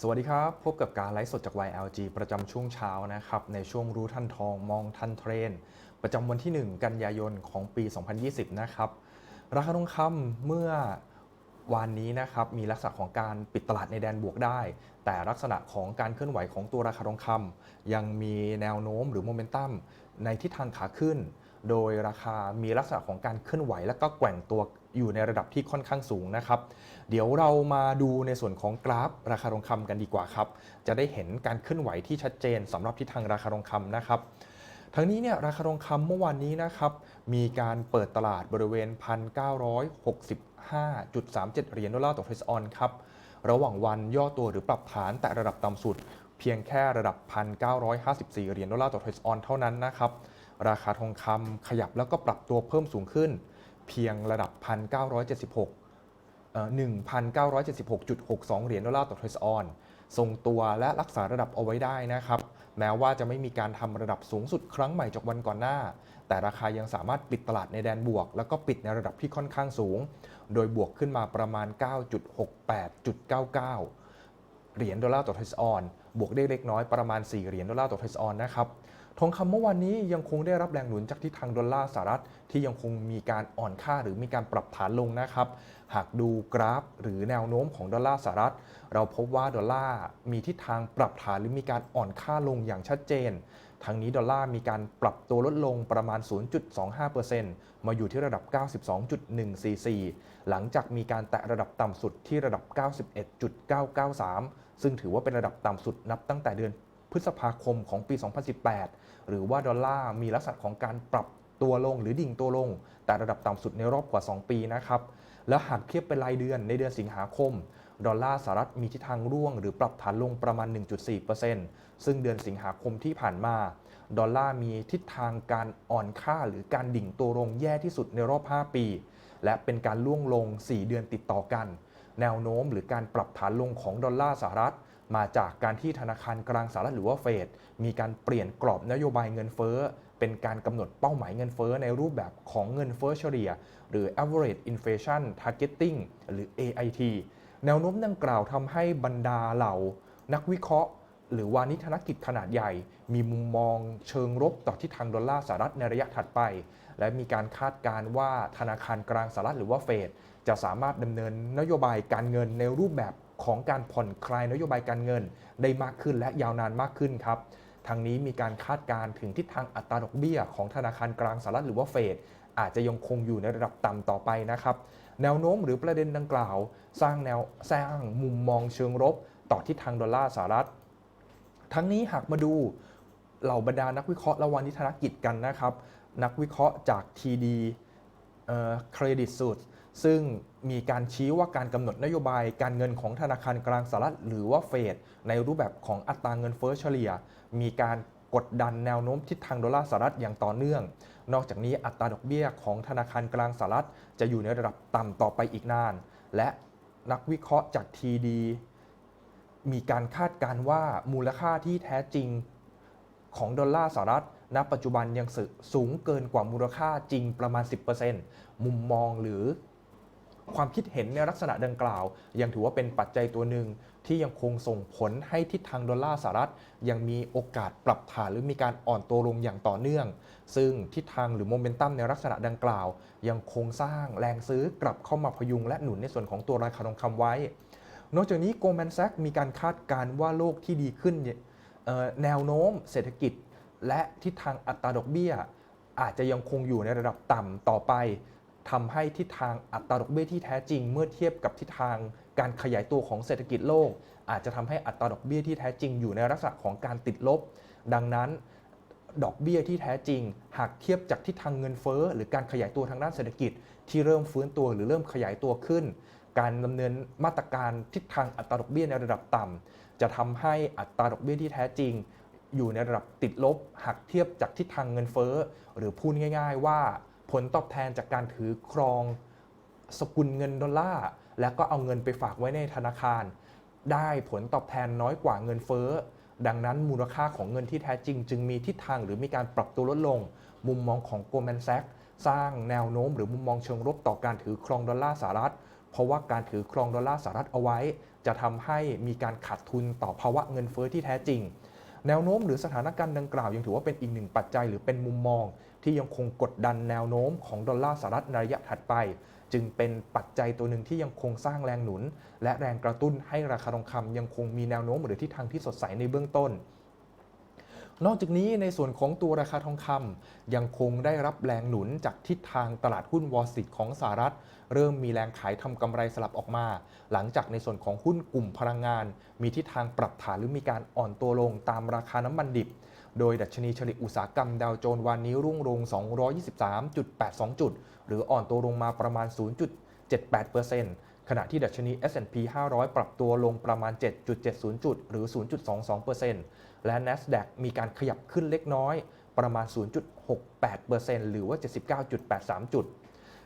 สวัสดีครับ พบกับการไลฟ์สดจาก YLG ประจำช่วงเช้านะครับ ในช่วงรู้ทันทองมองทันเทรน ประจำวันที่ 1 กันยายนของปี 2020 นะครับ ราคาทองคำเมื่อวานนี้นะครับมีลักษณะของการปิดตลาดในแดนบวกได้ แต่ลักษณะของการเคลื่อนไหวของตัวราคาทองคำยังมีแนวโน้มหรือโมเมนตัมในทิศทางขาขึ้น โดยราคามีลักษณะของการเคลื่อนไหวและก็แกว่งตัว อยู่ในระดับที่ค่อนข้างสูงนะครับ เดี๋ยวเรามาดูในส่วนของกราฟราคาทองคำกันดีกว่าครับ จะได้เห็นการเคลื่อนไหวที่ชัดเจนสำหรับทิศทางราคาทองคำนะครับทั้งนี้เนี่ยราคาทองคำเมื่อวานนี้นะครับ มีการเปิดตลาดบริเวณ 1,965.37 เหรียญดอลลาร์ต่อทรัสออนครับ ระหว่างวันย่อตัวหรือปรับฐานแต่ระดับต่ำสุด เพียงแค่ระดับ 1,954 เหรียญดอลลาร์ต่อทรัสออนเท่านั้นนะครับ ราคาทองคำขยับแล้วก็ปรับตัวเพิ่มสูงขึ้น เพียงระดับ 1,976เอ่อ1,976.62 เหรียญดอลลาร์ต่อทรัสออน ทรงตัวและรักษาระดับเอาไว้ได้นะครับ แม้ว่าจะไม่มีการทำระดับสูงสุดครั้งใหม่จากวันก่อนหน้า แต่ราคายังสามารถปิดตลาดในแดนบวก แล้วก็ปิดในระดับที่ค่อนข้างสูง โดยบวกขึ้นมาประมาณ 9.68.99 เหรียญดอลลาร์ต่อทรัสออน บวกได้เล็กน้อยประมาณ 4 เหรียญดอลลาร์ต่อทสออนนะครับทองคำเมื่อวานนี้ยังคงได้รับแรงหนุนจากทิศทางดอลลาร์สหรัฐที่ยังคงมีการอ่อนค่าหรือมีการปรับฐานลงนะครับ หากดูกราฟหรือแนวโน้มของดอลลาร์สหรัฐ เราพบว่าดอลลาร์มีทิศทางปรับฐานหรือมีการอ่อนค่าลงอย่างชัดเจน ทั้งนี้ดอลลาร์มีการปรับตัวลดลงประมาณ 0.25%มาอยู่ที่ระดับ 92.144 หลังจากมีการแตะระดับต่ำสุดที่ระดับ 91.993 ซึ่งถือว่าเป็นระดับต่ำสุดนับตั้งแต่เดือนพฤษภาคมของปี 2018 หรือว่าดอลลาร์มีลักษณะของการปรับตัวลงหรือดิ่งตัวลง แต่ระดับต่ำสุดในรอบกว่า 2 ปีนะครับ และหากเทียบเป็นรายเดือนในเดือนสิงหาคม ดอลลาร์สหรัฐมีทิศทางร่วง หรือปรับฐานลงประมาณ 1.4%ซึ่งเดือนสิงหาคมที่ผ่านมา ดอลลาร์มีทิศทางการอ่อนค่าหรือการดิ่งตัวลงแย่ที่สุดในรอบ 5 ปี และเป็นการล่วงลง 4 เดือนติดต่อกัน แนวโน้มหรือการปรับฐานลงของดอลลาร์สหรัฐ มาจากการที่ธนาคารกลางสหรัฐหรือว่าเฟดมีการเปลี่ยนกรอบนโยบายเงินเฟ้อ เป็นการกำหนดเป้าหมายเงินเฟ้อในรูปแบบของเงินเฟ้อเฉลี่ย หรือ average inflation targeting หรือ AIT แนวโน้มดังกล่าวทำให้บรรดาเหล่า นักวิเคราะห์ หรือวานิธนกิจขนาดใหญ่ มีมุมมองเชิงรบต่อทิศทางดอลลาร์สหรัฐในระยะถัดไป และมีการคาดการณ์ว่าธนาคารกลางสหรัฐหรือว่าเฟดจะสามารถดำเนินนโยบายการเงินในรูปแบบของการผ่อนคลายนโยบายการเงินได้มากขึ้นและยาวนานมากขึ้นครับทางนี้มีการคาดการณ์ถึงทิศทางอัตราดอกเบี้ยของธนาคารกลางสหรัฐหรือว่าเฟดอาจจะยังคงอยู่ในระดับต่ำต่อไปนะครับ แนวโน้มหรือประเด็นดังกล่าว สร้างแนวสร้างมุมมองเชิงรบต่อทิศทางดอลลาร์สหรัฐ ทั้งนี้หากมาดูเหล่าบรรดานักวิเคราะห์และวานิธนกิจกันนะครับ นักวิเคราะห์จาก TD เครดิตสุดซึ่งมีการชี้ว่าการกำหนดนโยบายการเงินของธนาคารกลางสหรัฐหรือว่าเฟดในรูปแบบของอัตราเงินเฟ้อเฉลี่ย มีการกดดันแนวโน้มทิศทางดอลลาร์สหรัฐอย่างต่อเนื่อง นอกจากนี้อัตราดอกเบี้ยของธนาคารกลางสหรัฐจะอยู่ในระดับต่ำต่อไปอีกนาน และนักวิเคราะห์จาก TD มีการคาดการณ์ว่ามูลค่าที่แท้จริงของดอลลาร์สหรัฐ ณปัจจุบันยังสูงเกินกว่ามูลค่าจริงประมาณ 10%มุมมองหรือความคิดเห็นในลักษณะดังกล่าว ยังถือว่าเป็นปัจจัยตัวหนึ่งที่ยังคงส่งผลให้ทิศทางดอลลาร์สหรัฐ ยังมีโอกาสปรับฐานหรือมีการอ่อนตัวลงอย่างต่อเนื่อง ซึ่งทิศทางหรือโมเมนตัมในลักษณะดังกล่าว ยังคงสร้างแรงซื้อกลับเข้ามาพยุงและหนุนในส่วนของตัวราคาทองคำไว้ นอกจากนี้ Goldman Sachs มีการคาดการณ์ว่าโลกที่ดีขึ้นแนวโน้มเศรษฐกิจ และทิศทางอัตราดอกเบี้ย อาจจะยังคงอยู่ในระดับต่ำต่อไปทำให้ทิศทางอัตราดอกเบี้ยที่แท้จริง เมื่อเทียบกับทิศทางการขยายตัวของเศรษฐกิจโลก อาจจะทำให้อัตราดอกเบี้ยที่แท้จริงอยู่ในลักษณะของการติดลบ ดังนั้นดอกเบี้ยที่แท้จริง หากเทียบจากทิศทางเงินเฟ้อ หรือการขยายตัวทางด้านเศรษฐกิจ ที่เริ่มฟื้นตัวหรือเริ่มขยายตัวขึ้น การดำเนินมาตรการทิศทางอัตราดอกเบี้ยในระดับต่ำจะทำให้อัตราดอกเบี้ยที่แท้จริง อยู่ในระดับติดลบหากเทียบจากทิศทางเงินเฟ้อ หรือพูดง่าย ๆ ว่าผลตอบแทนจากการถือครองสกุลเงินดอลลาร์แล้วก็เอาเงินไปฝากไว้ในธนาคาร ได้ผลตอบแทนน้อยกว่าเงินเฟ้อ ดังนั้นมูลค่าของเงินที่แท้จริง จึงมีทิศทางหรือมีการปรับตัวลดลง มุมมองของ Goldman Sachs สร้างแนวโน้มหรือมุมมองเชิงลบต่อการถือครองดอลลาร์สหรัฐ เพราะว่าการถือครองดอลลาร์สหรัฐเอาไว้ จะทำให้มีการขาดทุนต่อภาวะเงินเฟ้อที่แท้จริง แนวโน้มหรือสถานการณ์ดังกล่าวยังถือว่าเป็นอีกหนึ่งปัจจัยหรือเป็นมุมมอง ที่ยังคงกดดันแนวโน้มของดอลลาร์สหรัฐในระยะถัดไป จึงเป็นปัจจัยตัวหนึ่งที่ยังคงสร้างแรงหนุน และแรงกระตุ้นให้ราคาทองคำยังคงมีแนวโน้มหรือทิศทางที่สดใสในเบื้องต้น นอกจากนี้ในส่วนของตัวราคาทองคำยังคงได้รับแรงหนุนจากทิศทางตลาดหุ้นวอลสตของสหรัฐ เริ่มมีแรงขายทำกำไรสลับออกมา หลังจากในส่วนของหุ้นกลุ่มพลังงาน มีทิศทางปรับฐานหรือมีการอ่อนตัวลงตามราคาน้ำมันดิบ โดยดัชนีเฉลี่ยอุตสาหกรรมดาวโจนส์วันนี้รุ่งลง 223.82 จุด หรืออ่อนตัวลงมาประมาณ 0.78%ขณะที่ดัชนี S&P 500 ปรับตัวลงประมาณ 7.70 จุด หรือ 0.22% และ NASDAQ มีการขยับขึ้นเล็กน้อยประมาณ 0.68%หรือว่า 79.83 จุด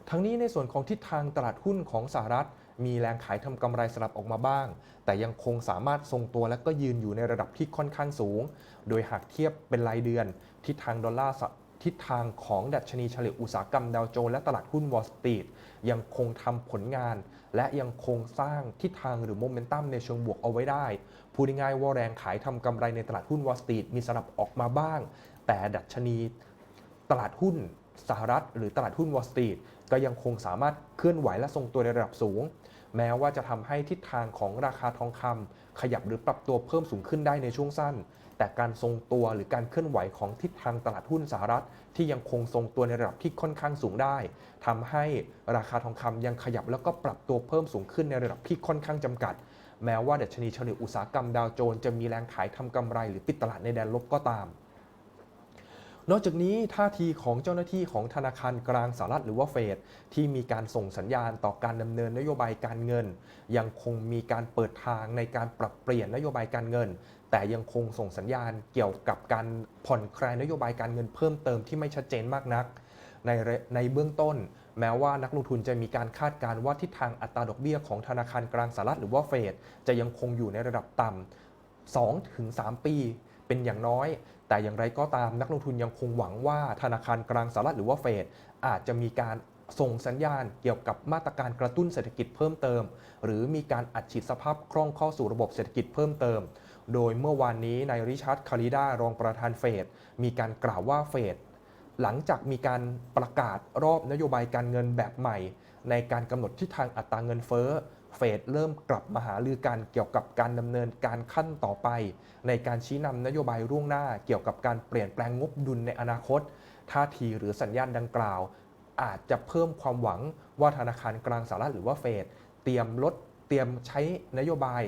ทั้งนี้ในส่วนของทิศทางตลาดหุ้นของสหรัฐ มีแรงขายทำกำไรสลับออกมาบ้าง แต่ยังคงสามารถทรงตัวและก็ยืนอยู่ในระดับที่ค่อนข้างสูง โดยหากเทียบเป็นรายเดือน ทิศทางดอลลาร์ทิศทางของดัชนีเฉลี่ยอุตสาหกรรมดาวโจนส์และตลาดหุ้นวอลสตรีทยังคงทำผลงาน และยังคงสร้างทิศทางหรือโมเมนตัมในเชิงบวกเอาไว้ได้ พูดง่ายๆว่าแรงขายทำกำไรในตลาดหุ้นวอลสตรีทมีสลับออกมาบ้าง แต่ดัชนีตลาดหุ้นสหรัฐ หรือตลาดหุ้นวอลสตรีทก็ยังคงสามารถเคลื่อนไหวและทรงตัวในระดับสูง แม้ว่าจะทำให้ทิศทางของราคาทองคำขยับหรือปรับตัวเพิ่มสูงขึ้นได้ในช่วงสั้น แต่การทรงตัวหรือการเคลื่อนไหวของทิศทางตลาดหุ้นสหรัฐ ที่ยังคงทรงตัวในระดับที่ค่อนข้างสูงได้ทำให้ราคาทองคำยังขยับแล้วก็ปรับตัวเพิ่มสูงขึ้นในระดับที่ค่อนข้างจำกัด แม้ว่าดัชนีเฉลี่ยอุตสาหกรรมดาวโจนส์จะมีแรงขายทำกำไรหรือปิดตลาดในแดนลบก็ตาม นอกจากนี้ท่าทีของเจ้าหน้าที่ของธนาคารกลางสหรัฐหรือว่าเฟดที่มีการส่งสัญญาณต่อการดำเนินนโยบายการเงิน ยังคงมีการเปิดทางในการปรับเปลี่ยนนโยบายการเงิน แต่ยังคงส่งสัญญาณเกี่ยวกับการผ่อนคลายนโยบายการเงินเพิ่มเติมที่ไม่ชัดเจนมากนัก ในในเบื้องต้น แม้ว่านักลงทุนจะมีการคาดการณ์ว่าทิศทางอัตราดอกเบี้ยของธนาคารกลางสหรัฐหรือว่าเฟดจะยังคงอยู่ในระดับต่ำ2-3 ปีเป็นอย่างน้อย แต่อย่างไรก็ตามนักลงทุนยังคงหวังว่าธนาคารกลางสหรัฐหรือว่าเฟดอาจจะมีการส่งสัญญาณเกี่ยวกับมาตรการกระตุ้นเศรษฐกิจเพิ่มเติม หรือมีการอัดฉีดสภาพคล่องเข้าสู่ระบบเศรษฐกิจเพิ่มเติม โดยเมื่อวานนี้นายริชาร์ดคาริดารองประธานเฟดมีการกล่าวว่าเฟดหลังจากมีการประกาศรอบนโยบายการเงินแบบใหม่ ในการกำหนดทิศทางอัตราเงินเฟ้อ เฟดเริ่มกลับมาหาลือกันเกี่ยวกับการดำเนินการขั้นต่อไป ในการชี้นำนโยบายร่วงหน้า เกี่ยวกับการเปลี่ยนแปลงงบดุลในอนาคต ท่าทีหรือสัญญาณดังกล่าว อาจจะเพิ่มความหวังว่าธนาคารกลางสหรัฐหรือว่าเฟดเตรียมลดเตรียมใช้นโยบาย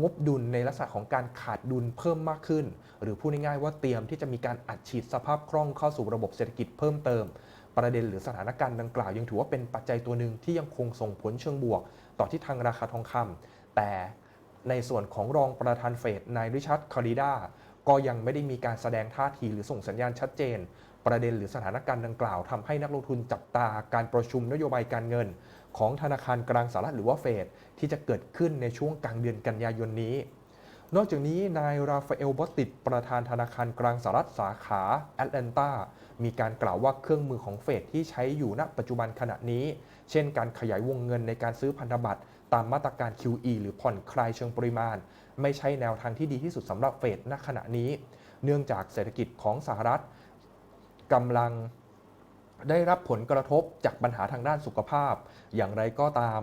งบดุลในลักษณะของการขาดดุลเพิ่มมากขึ้น หรือพูดง่ายๆว่าเตรียมที่จะมีการอัดฉีดสภาพคล่องเข้าสู่ระบบเศรษฐกิจเพิ่มเติม ประเด็นหรือสถานการณ์ดังกล่าว ยังถือว่าเป็นปัจจัยตัวหนึ่งที่ยังคงส่งผลเชิงบวก ต่อที่ทางราคาทองคำแต่ในส่วนของรองประธานเฟดนายริชาร์ดคาริดาก็ยังไม่ได้มีการแสดงท่าทีหรือส่งสัญญาณชัดเจน ประเด็นหรือสถานการณ์ดังกล่าวทำให้นักลงทุนจับตาการประชุมนโยบายการเงิน ของธนาคารกลางสหรัฐหรือว่าเฟดที่จะเกิดขึ้นในช่วงกลางเดือนกันยายนนี้ นอกจากนี้นายราฟาเอลบอตติดประธานธนาคารกลางสหรัฐสาขาแอตแลนตามีการกล่าวว่าเครื่องมือของเฟดที่ใช้อยู่ณปัจจุบันขณะนี้ เช่นการขยายวงเงินในการซื้อพันธบัตรตามมาตรการ QE หรือผ่อนคลายเชิงปริมาณ ไม่ใช่แนวทางที่ดีที่สุดสำหรับเฟดณขณะนี้ เนื่องจากเศรษฐกิจของสหรัฐกำลัง ได้รับผลกระทบจากปัญหาทางด้านสุขภาพ อย่างไรก็ตาม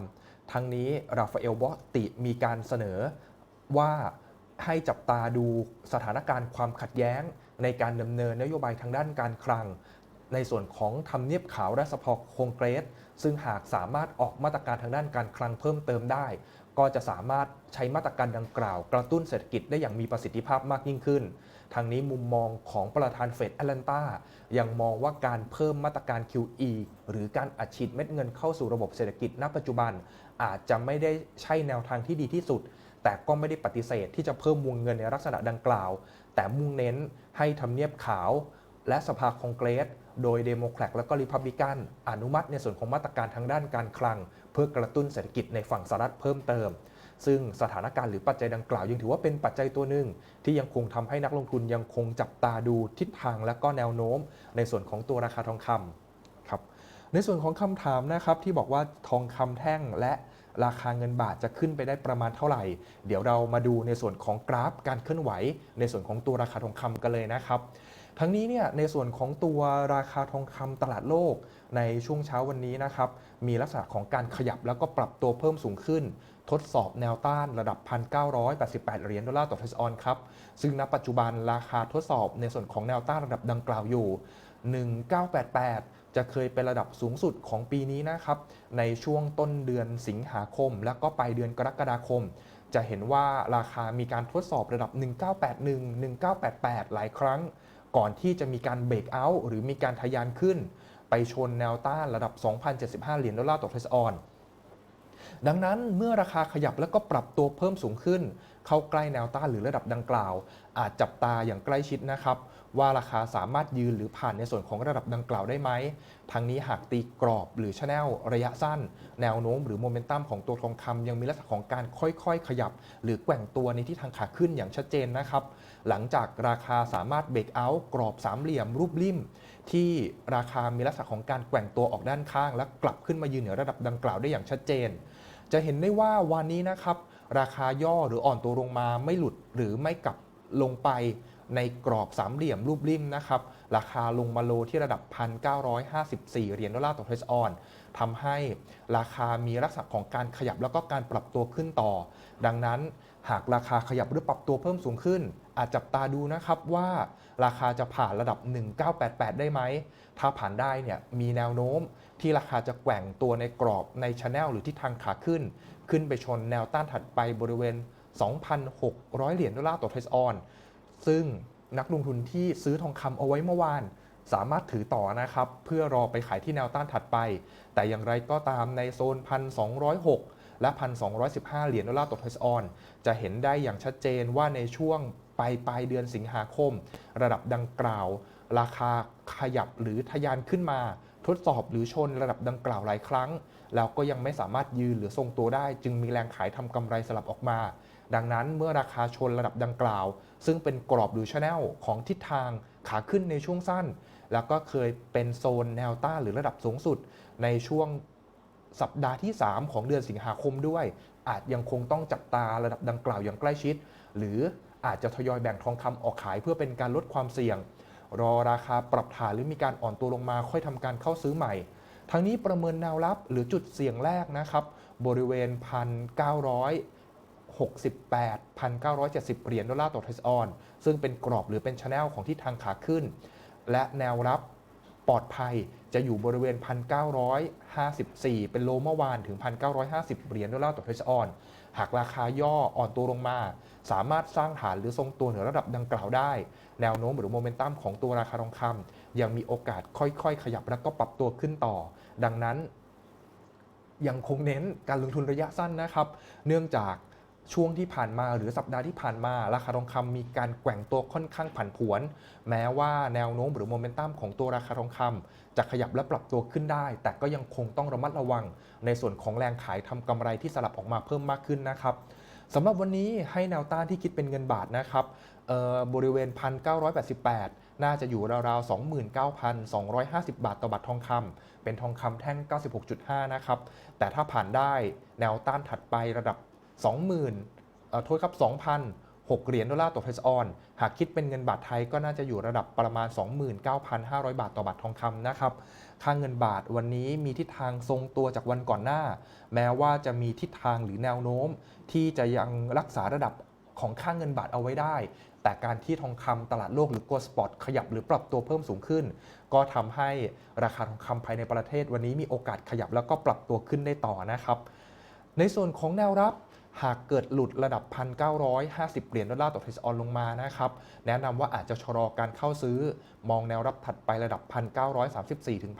ทั้งนี้ราฟาเอลบอตติมีการเสนอว่าให้จับตาดูสถานการณ์ความขัดแย้ง ในการดำเนินนโยบายทางด้านการคลัง ในส่วนของทำเนียบขาวและสภาคองเกรส ซึ่งหากสามารถออกมาตรการทางด้านการคลังเพิ่มเติมได้ ก็จะสามารถใช้มาตรการดังกล่าว กระตุ้นเศรษฐกิจได้อย่างมีประสิทธิภาพมากยิ่งขึ้น ทางนี้มุมมองของประธานเฟดแอตแลนตายังมองว่าการเพิ่มมาตรการ QE หรือการอัดฉีดเม็ดเงินเข้าสู่ระบบเศรษฐกิจณปัจจุบัน อาจจะไม่ได้ใช่แนวทางที่ดีที่สุด แต่ก็ไม่ได้ปฏิเสธที่จะเพิ่มวงเงินในลักษณะดังกล่าว แต่มุ่งเน้นให้ทำเนียบขาวและสภาคองเกรส โดยเดโมแครตและก็ริพับลิกัน อนุมัติในส่วนของมาตรการทางด้านการคลัง พื่อกระตุ้นเศรษฐกิจในฝั่งสหรัฐเพิ่มเติม ซึ่งสถานการณ์หรือปัจจัยดังกล่าว ยังถือว่าเป็นปัจจัยตัวหนึ่ง ที่ยังคงทำให้นักลงทุนยังคงจับตาดูทิศทางและก็แนวโน้ม ในส่วนของตัวราคาทองคำครับในส่วนของคำถามนะครับที่บอกว่าทองคำแท่งและราคาเงินบาทจะขึ้นไปได้ประมาณเท่าไหร่ เดี๋ยวเรามาดูในส่วนของกราฟการเคลื่อนไหว ในส่วนของตัวราคาทองคำกันเลยนะครับ ทั้งนี้เนี่ยในส่วนของตัวราคาทองคำตลาดโลกในช่วงเช้าวันนี้นะครับมีลักษณะของการขยับแล้วก็ปรับตัวเพิ่มสูงขึ้น ทดสอบแนวต้านระดับ 1,988 เหรียญดอลลาร์ต่อทสออนครับ ซึ่งณปัจจุบันราคาทดสอบในส่วนของแนวต้านระดับดังกล่าวอยู่ 1988 จะเคยเป็นระดับสูงสุดของปีนี้นะครับ ในช่วงต้นเดือนสิงหาคม แล้วก็ปลายเดือนกรกฎาคม จะเห็นว่าราคามีการทดสอบระดับ 1981 1988 หลายครั้ง ก่อนที่จะมีการเบรกเอาท์หรือมีการทะยานขึ้น ไปชนแนวต้านระดับ 2,075 เหรียญดอลลาร์ต่อเทสออน ดังนั้นเมื่อราคาขยับแล้วก็ปรับตัวเพิ่มสูงขึ้น เข้าใกล้แนวต้านหรือระดับดังกล่าว อาจจับตาอย่างใกล้ชิดนะครับ ว่าราคาสามารถยืนหรือผ่านในส่วนของระดับดังกล่าวได้ไหมทั้งนี้หากตีกรอบหรือชแนลระยะสั้น แนวโน้มหรือโมเมนตัมของตัวทองคำยังมีลักษณะของการค่อยๆ ขยับ หรือแกว่งตัวในทิศทางขาขึ้นอย่างชัดเจนนะครับ หลังจากราคาสามารถเบรกเอาท์กรอบสามเหลี่ยมรูปริมที่ราคามีลักษณะของการแกว่งตัวออกด้านข้าง และกลับขึ้นมายืนเหนือระดับดังกล่าวได้อย่างชัดเจน จะเห็นได้ว่าวันนี้นะครับ ราคาย่อหรืออ่อนตัวลงมาไม่หลุดหรือไม่กลับลงไปในกรอบสามเหลี่ยมรูปริมนะครับ ราคาลงมาโลที่ระดับ 1,954 เหรียญดอลลาร์ต่อเทรสออน ทำให้ราคามีลักษณะของการขยับแล้วก็การปรับตัวขึ้นต่อ ดังนั้นหากราคาขยับหรือปรับตัวเพิ่มสูงขึ้น อาจจับตาดูนะครับว่าราคาจะผ่านระดับ 1988 ได้ไหม ถ้าผ่านได้เนี่ยมีแนวโน้มที่ราคาจะแกว่งตัวในกรอบในช anel หรือทิศทางขาขึ้น ขึ้นไปชนแนวต้านถัดไปบริเวณ 2,600 เหรียญดอลลาร์ต่อเทสออน ซึ่งนักลงทุนที่ซื้อทองคำเอาไว้เมื่อวาน สามารถถือต่อนะครับ เพื่อรอไปขายที่แนวต้านถัดไป แต่อย่างไรก็ตามในโซน 1,206 และ 1,215 เหรียญดอลลาร์ต่อเทรสออน จะเห็นได้อย่างชัดเจนว่าในช่วงปลายปลายเดือนสิงหาคม ระดับดังกล่าว ราคาขยับหรือทะยานขึ้นมา ทดสอบหรือชนระดับดังกล่าวหลายครั้ง แล้วก็ยังไม่สามารถยืนหรือทรงตัวได้ จึงมีแรงขายทำกำไรสลับออกมา ดังนั้นเมื่อราคาชนระดับดังกล่าว ซึ่งเป็นกรอบหรือชแนลของทิศทางขาขึ้นในช่วงสั้น แล้วก็เคยเป็นโซนแนวต้านหรือระดับสูงสุด ในช่วงสัปดาห์ที่ 3 ของเดือนสิงหาคมด้วย อาจยังคงต้องจับตาระดับดังกล่าวอย่างใกล้ชิด หรืออาจจะทยอยแบ่งทองคำออกขายเพื่อเป็นการลดความเสี่ยง รอราคาปรับฐานหรือมีการอ่อนตัวลงมาค่อยทำการเข้าซื้อใหม่ ทั้งนี้ประเมินแนวรับหรือจุดเสี่ยงแรกนะครับ บริเวณ 1,968,970 เหรียญดอลลาร์ต่อเทสออน ซึ่งเป็นกรอบหรือเป็นช anel ของทิศทางขาขึ้น และแนวรับปลอดภัยจะอยู่บริเวณ 1,954 เป็นโลเมื่อวานถึง 1,950 เหรียญดอลลาร์ต่อเทรสออน หากราคาย่ออ่อนตัวลงมา สามารถสร้างฐานหรือทรงตัวเหนือระดับดังกล่าวได้ แนวโน้มหรือโมเมนตัมของตัวราคาทองคำยังมีโอกาสค่อยๆ ขยับแล้วก็ปรับตัวขึ้นต่อ ดังนั้นยังคงเน้นการลงทุนระยะสั้นนะครับ เนื่องจาก ช่วงที่ผ่านมาหรือสัปดาห์ที่ผ่านมา ราคาทองคำมีการแกว่งตัวค่อนข้างผันผวน แม้ว่าแนวโน้มหรือโมเมนตัมของตัวราคาทองคำจะขยับและปรับตัวขึ้นได้ แต่ก็ยังคงต้องระมัดระวัง ในส่วนของแรงขายทำกำไรที่สลับออกมาเพิ่มมากขึ้นนะครับสำหรับวันนี้ให้แนวต้านที่คิดเป็นเงินบาทนะครับเอ่อบริเวณ 1,988 น่าจะอยู่ราวๆ 29,250 บาทต่อบาททองคำเป็นทองคำแท่ง 96.5 นะครับ แต่ถ้าผ่านได้แนวต้านถัดไประดับ 20,000เอ่อโทษครับ 2,006 เหรียญดอลลาร์ต่อเทสออน หากคิดเป็นเงินบาทไทยก็น่าจะอยู่ระดับประมาณ 29,500 บาทต่อบาททองคำนะครับ ค่าเงินบาทวันนี้มีทิศทางทรงตัวจากวันก่อนหน้า แม้ว่าจะมีทิศทางหรือแนวโน้ม ที่จะยังรักษาระดับของค่าเงินบาทเอาไว้ได้ แต่การที่ทองคำตลาดโลกหรือ Gold Spot ขยับหรือปรับตัวเพิ่มสูงขึ้น ก็ทำให้ราคาทองคำภายในประเทศวันนี้มีโอกาสขยับแล้วก็ปรับตัวขึ้นได้ต่อนะครับ ในส่วนของแนวรับ หากเกิดหลุดระดับ 1,950 เหรียญดอลลาร์ต่อเทสออนลงมานะครับแนะนำว่าอาจจะชะลอการเข้าซื้อ มองแนวรับถัดไประดับ 1,934 ถึง 1,916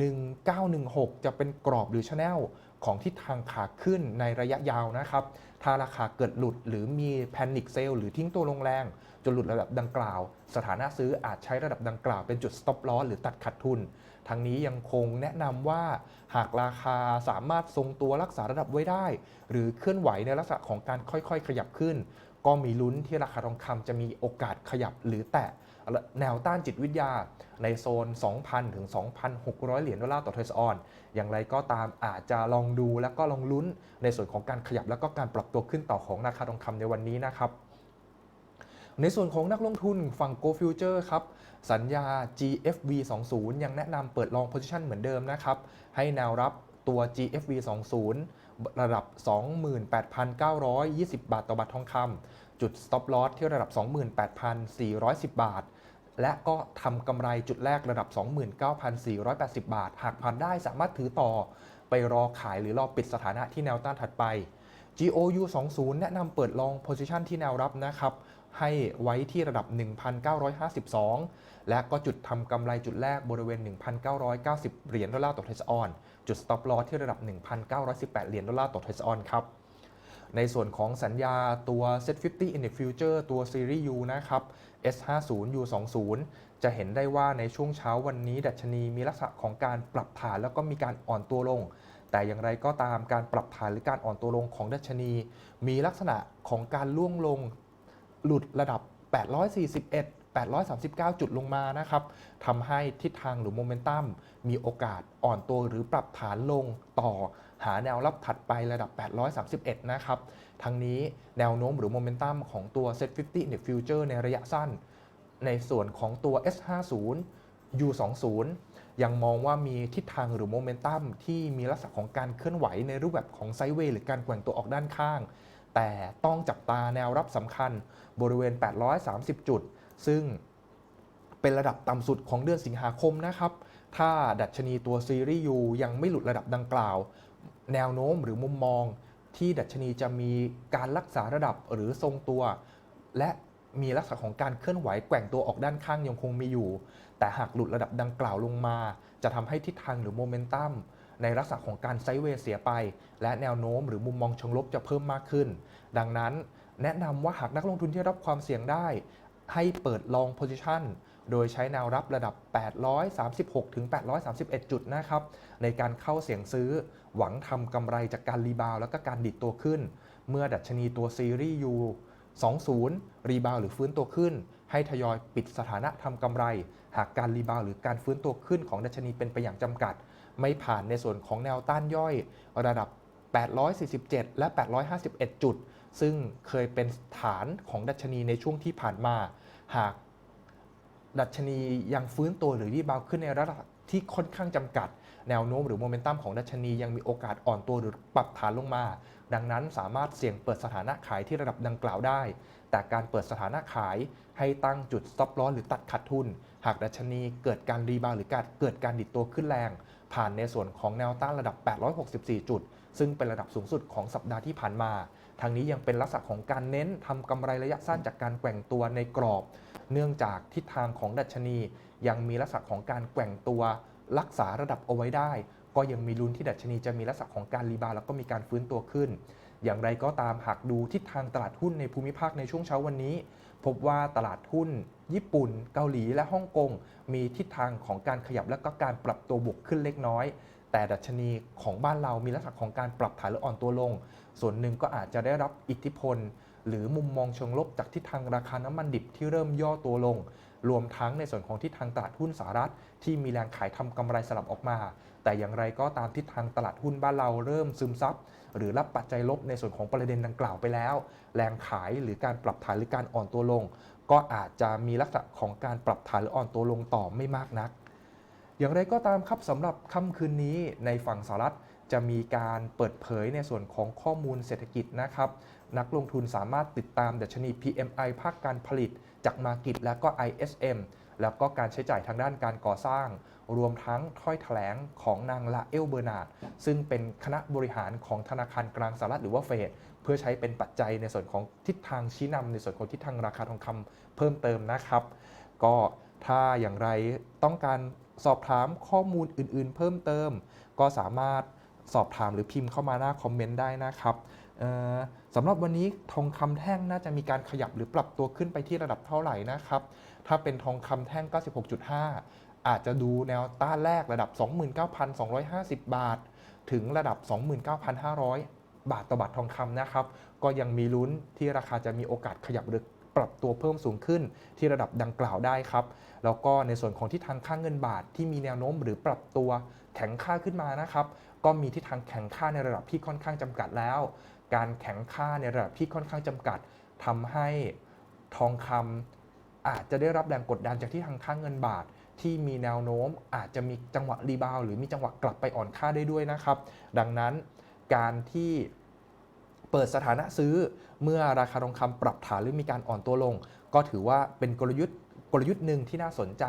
1916 จะเป็นกรอบหรือช anel ของทิศทางขาขึ้นในระยะยาวนะครับ ถ้าราคาเกิดหลุดหรือมีแพนิคเซลหรือทิ้งตัวลงแรง จนหลุดระดับดังกล่าว สถานะซื้ออาจใช้ระดับดังกล่าวเป็นจุด stop loss หรือตัดขาดทุน ทั้งนี้ยังคงแนะนำว่าหากราคาสามารถทรงตัวรักษาระดับไว้ได้ หรือเคลื่อนไหวในลักษณะของการค่อยๆ ขยับขึ้น ก็มีลุ้นที่ราคาทองคำจะมีโอกาสขยับหรือแตะแนวต้านจิตวิทยาในโซน 2,000 ถึง 2,600 เหรียญดอลลาร์ต่อเทรซออน อย่างไรก็ตามอาจจะลองดูแล้วก็ลองลุ้นในส่วนของการขยับแล้วก็การปรับตัวขึ้นต่อของราคาทองคำในวันนี้นะครับ ในส่วนของนักลงทุนฝั่ง Go Future ครับ สัญญา GFV 20ยังแนะนำเปิดลอง position เหมือนเดิมนะครับ ให้แนวรับตัว GFV 20ระดับ 28,920 บาทต่อบาททองคำจุด stop loss ที่ระดับ 28,410 บาท และก็ทำกำไรจุดแรกระดับ 29,480 บาท หากผ่านได้สามารถถือต่อไปรอขายหรือรอปิดสถานะที่แนวต้านถัดไป GOU 20แนะนำเปิดลอง position ที่แนวรับนะครับ ให้ไว้ที่ระดับ 1,952 และก็จุดทำกำไรจุดแรกบริเวณ 1,990 เหรียญดอลลาร์ต่อเทรซออน จุด stop loss ที่ระดับ 1,918 เหรียญดอลลาร์ต่อเทรซออนครับในส่วนของสัญญาตัว Set 50 in the future ตัว Series U นะครับ S50 U20 จะเห็นได้ว่าในช่วงเช้าวันนี้ ดัชนีมีลักษณะของการปรับฐานแล้วก็มีการอ่อนตัวลง แต่อย่างไรก็ตามการปรับฐานหรือการอ่อนตัวลงของดัชนี มีลักษณะของการล่วงลงหลุดระดับ 841 839 จุดลงมานะครับทำให้ทิศทางหรือโมเมนตัมมีโอกาสอ่อนตัวหรือปรับฐานลงต่อหาแนวรับถัดไประดับ 831 นะครับ ทั้งนี้แนวโน้มหรือโมเมนตัมของตัว Set 50ในฟิวเจอร์ในระยะสั้น ในส่วนของตัว S50 U20 ยังมองว่ามีทิศทางหรือโมเมนตัมที่มีลักษณะของการเคลื่อนไหวในรูปแบบของไซด์เวย์หรือการแกว่งตัวออกด้านข้าง แต่ต้องจับตาแนวรับสำคัญบริเวณ 830 จุด ซึ่งเป็นระดับต่ำสุดของเดือนสิงหาคมนะครับ ถ้าดัชนีตัวซีรีส์ U ยังไม่หลุดระดับดังกล่าว แนวโน้มหรือมุมมองที่ดัชนีจะมีการรักษาระดับหรือทรงตัว และมีลักษณะของการเคลื่อนไหวแกว่งตัวออกด้านข้างยังคงมีอยู่ แต่หากหลุดระดับดังกล่าวลงมา จะทำให้ทิศทางหรือโมเมนตัมในลักษณะของการไซเวย์เสียไป และแนวโน้มหรือมุมมองเชิงลบจะเพิ่มมากขึ้น ดังนั้นแนะนำว่าหากนักลงทุนที่รับความเสี่ยงได้ ให้เปิดลองโพซิชันโดยใช้แนวรับระดับ 836 ถึง 831 จุดนะครับ ในการเข้าเสี่ยงซื้อ หวังทำกำไรจากการรีบาวแล้วก็การดิดตัวขึ้น เมื่อดัชนีตัวซีรีส์ U 20 รีบาวหรือฟื้นตัวขึ้น ให้ทยอยปิดสถานะทำกำไร หากการรีบาวหรือการฟื้นตัวขึ้นของดัชนีเป็นไปอย่างจำกัด ไม่ผ่านในส่วนของแนวต้านย่อย ระดับ 847 และ 851 จุด ซึ่งเคยเป็นฐานของดัชนีในช่วงที่ผ่านมา หากดัชนียังฟื้นตัวหรือรีบาวขึ้นในระดับ ที่ค่อนข้างจำกัด แนวโน้มหรือโมเมนตัมของดัชนียังมีโอกาสอ่อนตัวหรือปรับฐานลงมา ดังนั้นสามารถเสี่ยงเปิดสถานะขายที่ระดับดังกล่าวได้ แต่การเปิดสถานะขายให้ตั้งจุด stop loss หรือตัดขาดทุน หากดัชนีเกิดการรีบาวหรือการเกิดการดิดตัวขึ้นแรง ผ่านในส่วนของแนวต้านระดับ 864 จุด ซึ่งเป็นระดับสูงสุดของสัปดาห์ที่ผ่านมาทางนี้ยังเป็นลักษณะของการเน้นทำกำไรระยะสั้นจากการแกว่งตัวในกรอบ เนื่องจากทิศทางของดัชนี ยังมีลักษณะของการแกว่งตัวรักษาระดับเอาไว้ได้ ก็ยังมีลุ้นที่ดัชนีจะมีลักษณะของการรีบาวแล้วก็มีการฟื้นตัวขึ้น อย่างไรก็ตามหากดูทิศทางตลาดหุ้นในภูมิภาคในช่วงเช้าวันนี้ พบว่าตลาดหุ้น ญี่ปุ่น เกาหลีและฮ่องกงมีทิศทางของการขยับและก็การปรับตัวบวกขึ้นเล็กน้อย แต่ดัชนีของบ้านเรามีลักษณะของการปรับฐานหรืออ่อนตัวลง ส่วนหนึ่งก็อาจจะได้รับอิทธิพล หรือมุมมองเชิงลบจากทิศทางราคาน้ำมันดิบที่เริ่มย่อตัวลง รวมทั้งในส่วนของทิศทางตลาดหุ้นสหรัฐ ที่มีแรงขายทำกำไรสลับออกมา แต่อย่างไรก็ตามทิศทางตลาดหุ้นบ้านเราเริ่มซึมซับหรือรับปัจจัยลบในส่วนของประเด็นดังกล่าวไปแล้ว แรงขายหรือการปรับฐานหรือการอ่อนตัวลง ก็อาจจะมีลักษณะของการปรับฐานหรืออ่อนตัวลงต่อไม่มากนัก อย่างไรก็ตามครับสำหรับค่ำคืนนี้ในฝั่งสหรัฐจะมีการเปิดเผยในส่วนของข้อมูลเศรษฐกิจนะครับ นักลงทุนสามารถติดตามดัชนี PMI ภาคการผลิต จากมากิตและก็ ISM แล้วก็การใช้จ่ายทางด้านการก่อสร้าง รวมทั้งถ้อยแถลงของนางลาเอลเบอร์นาดซึ่งเป็นคณะบริหารของธนาคารกลางสหรัฐหรือว่าเฟดเพื่อใช้เป็นปัจจัยในส่วนของทิศทางชี้นำในส่วนของทิศทางราคาทองคำเพิ่มเติมนะครับ ก็ถ้าอย่างไรต้องการสอบถามข้อมูลอื่นๆ เพิ่มเติม ก็สามารถสอบถามหรือพิมพ์เข้ามาหน้าคอมเมนต์ได้นะครับเออ สำหรับวันนี้ทองคำแท่งน่าจะมีการขยับหรือปรับตัวขึ้นไปที่ระดับเท่าไหร่นะครับ ถ้าเป็นทองคำแท่ง 96.5 อาจจะดูแนวต้านแรกระดับ 29,250 บาท ถึงระดับ 29,500 บาทต่อบาททองคำนะครับ ก็ยังมีลุ้นที่ราคาจะมีโอกาสขยับหรือปรับตัวเพิ่มสูงขึ้นที่ระดับดังกล่าวได้ครับ แล้วก็ในส่วนของทิศทางค่างเงินบาทที่มีแนวโน้มหรือปรับตัวแข็งค่าขึ้นมานะครับ ก็มีทิศทางแข็งค่าในระดับที่ค่อนข้างจำกัดแล้ว การแข็งค่าในระดับที่ค่อนข้างจำกัดทำให้ทองคำอาจจะได้รับแรงกดดันจากที่ทางค่างเงินบาท ที่มีแนวโน้มอาจจะมีจังหวะรีบาวหรือมีจังหวะกลับไปอ่อนค่าได้ด้วยนะครับ ดังนั้นการที่เปิดสถานะซื้อเมื่อราคาทองคำปรับฐานหรือมีการอ่อนตัวลง ก็ถือว่าเป็นกลยุทธ์กลยุทธ์หนึ่งที่น่าสนใจ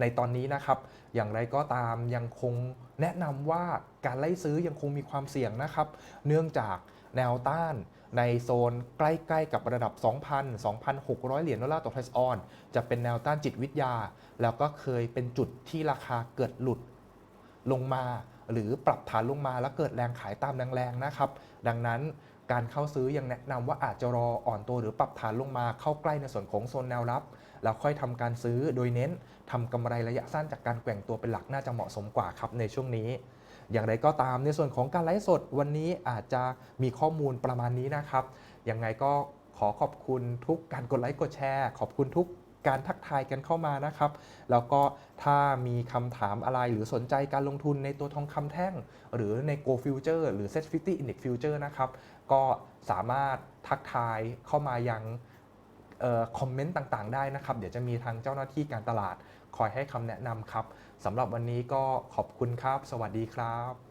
ในตอนนี้นะครับ อย่างไรก็ตามยังคงแนะนำว่าการไล่ซื้อยังคงมีความเสี่ยงนะครับ เนื่องจาก แนวต้านในโซนใกล้ๆกับระดับ 2,000 2,600 เหรียญดอลลาร์ต่อทรัสออน จะเป็นแนวต้านจิตวิทยา แล้วก็เคยเป็นจุดที่ราคาเกิดหลุดลงมา หรือปรับฐานลงมาแล้วเกิดแรงขายตามแรงๆนะครับ ดังนั้นการเข้าซื้อยังแนะนำว่าอาจจะรออ่อนตัวหรือปรับฐานลงมาเข้าใกล้ในส่วนของโซนแนวรับ แล้วค่อยทำการซื้อโดยเน้นทำกำไรระยะสั้นจากการแกว่งตัวเป็นหลักน่าจะเหมาะสมกว่าครับในช่วงนี้ อย่างไรก็ตามในส่วนของการไลฟ์สดวันนี้อาจจะมีข้อมูลประมาณนี้นะครับ ยังไงก็ขอขอบคุณทุกการกดไลค์กดแชร์ ขอบคุณทุกการทักทายกันเข้ามานะครับ แล้วก็ถ้ามีคำถามอะไรหรือสนใจการลงทุนในตัวทองคำแท่ง หรือใน Go Future หรือ Set 50 Index Future นะครับ ก็สามารถทักทายเข้ามายังคอมเมนต์ต่างๆ ได้นะครับ เดี๋ยวจะมีทางเจ้าหน้าที่การตลาดคอยให้คำแนะนำครับ สำหรับวันนี้ก็ขอบคุณครับ สวัสดีครับ